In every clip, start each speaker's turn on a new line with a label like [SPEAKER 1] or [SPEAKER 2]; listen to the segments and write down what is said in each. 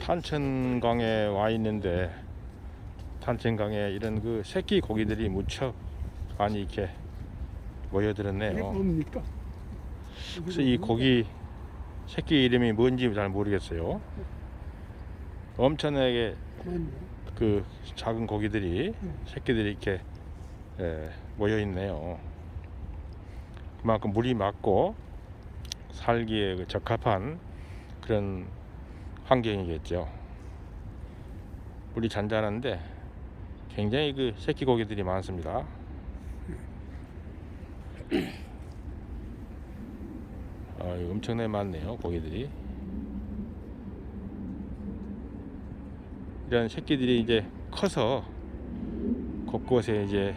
[SPEAKER 1] 탄천강에 와 있는데 탄천강에 이런 그 새끼 고기들이 무척 많이 이렇게 모여들었네요.
[SPEAKER 2] 뭡니까?
[SPEAKER 1] 그래서 이 고기 새끼 이름이 뭔지 잘 모르겠어요. 엄청나게. 그 작은 고기들이 새끼들이 이렇게 예, 모여 있네요. 그만큼 물이 맑고 살기에 그 적합한 그런 환경이겠죠. 물이 잔잔한데 굉장히 그 새끼 고기들이 많습니다. 아, 엄청나게 많네요 고기들이. 이런 새끼들이 이제 커서 곳곳에 이제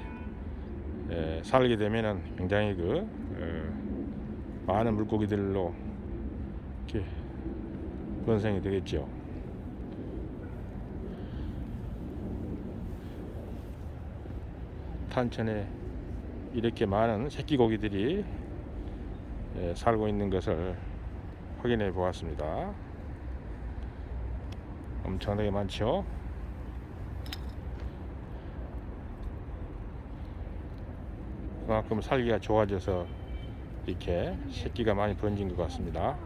[SPEAKER 1] 에, 살게 되면은 굉장히 그 어, 많은 물고기들로 이렇게 번성이 되겠죠. 탄천에 이렇게 많은 새끼 고기들이 에, 살고 있는 것을 확인해 보았습니다. 엄청나게 많죠. 그만큼 살기가 좋아져서 이렇게 새끼가 많이 번진 것 같습니다.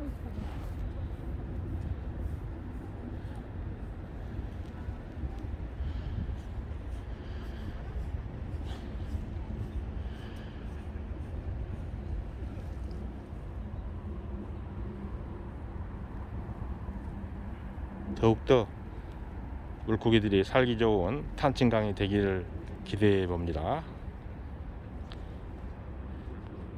[SPEAKER 1] 더욱더 물고기들이 살기 좋은 탄천강이 되기를 기대해 봅니다.